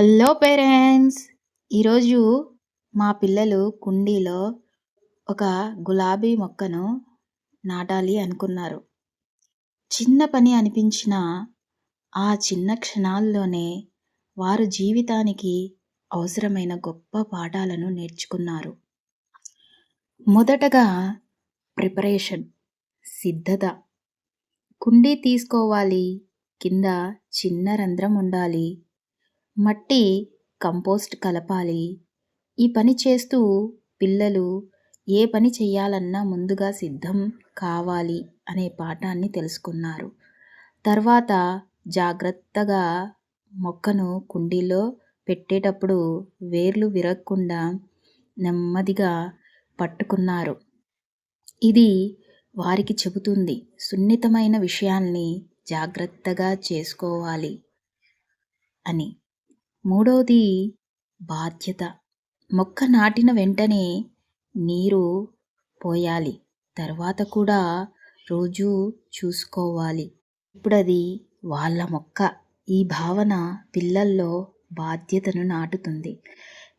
Hello parents ఈరోజు మా పిల్లలు కుండీలో ఒక గులాబీ మొక్కను నాటాలి అనుకున్నారు. చిన్న పని అనిపించిన ఆ చిన్న క్షణాల్లోనే వారు జీవితానికి అవసరమైన గొప్ప పాఠాలను నేర్చుకున్నారు. మొదటగా ప్రిపరేషన్ సిద్ధత. కుండీ తీసుకోవాలి కింద చిన్న రంధ్రం ఉండాలి. మట్టి కంపోస్ట్ కలపాలి. ఈ పని చేస్తూ పిల్లలు ఏ పని చేయాలన్నా ముందుగా సిద్ధం కావాలి అనే పాఠాన్ని తెలుసుకున్నారు. తర్వాత జాగ్రత్తగా మొక్కను కుండీలో పెట్టేటప్పుడు వేర్లు విరగకుండా నెమ్మదిగా పట్టుకున్నారు. ఇది వారికి చెబుతుంది. సున్నితమైన విషయాల్ని జాగ్రత్తగా చేసుకోవాలి అని. మూడవది బాధ్యత. మొక్క నాటిన వెంటనే నీరు పోయాలి. తర్వాత కూడా రోజు చూసుకోవాలి. ఇప్పుడు అది వాళ్ళ మొక్క. ఈ భావన పిల్లల్లో బాధ్యతను నాటుతుంది.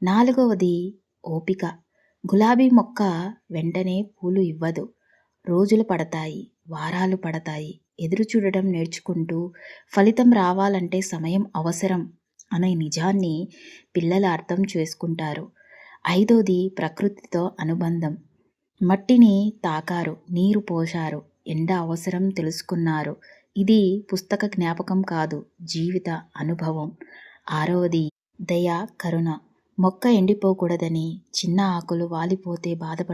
నాలుగవది ఓపిక. గులాబీ మొక్క వెంటనే పూలు ఇవ్వదు. రోజులు పడతాయి వారాలు పడతాయి. ఎదురు చూడడం నేర్చుకుంటూ ఫలితం రావాలంటే సమయం అవసరం. అనే నిజాన్ని పిల్లలు అర్థం చేసుకుంటారు. ఐదోది ప్రకృతితో అనుబంధం. మట్టిని తాకారు నీరు పోశారు ఎండ అవసరం తెలుసుకున్నారు. ఇది పుస్తక జ్ఞాపకం కాదు జీవిత అనుభవం. ఆరవది దయ కరుణ. మొక్క ఎండిపోకూడదని చిన్న ఆకులు వాలిపోతే బాధపడ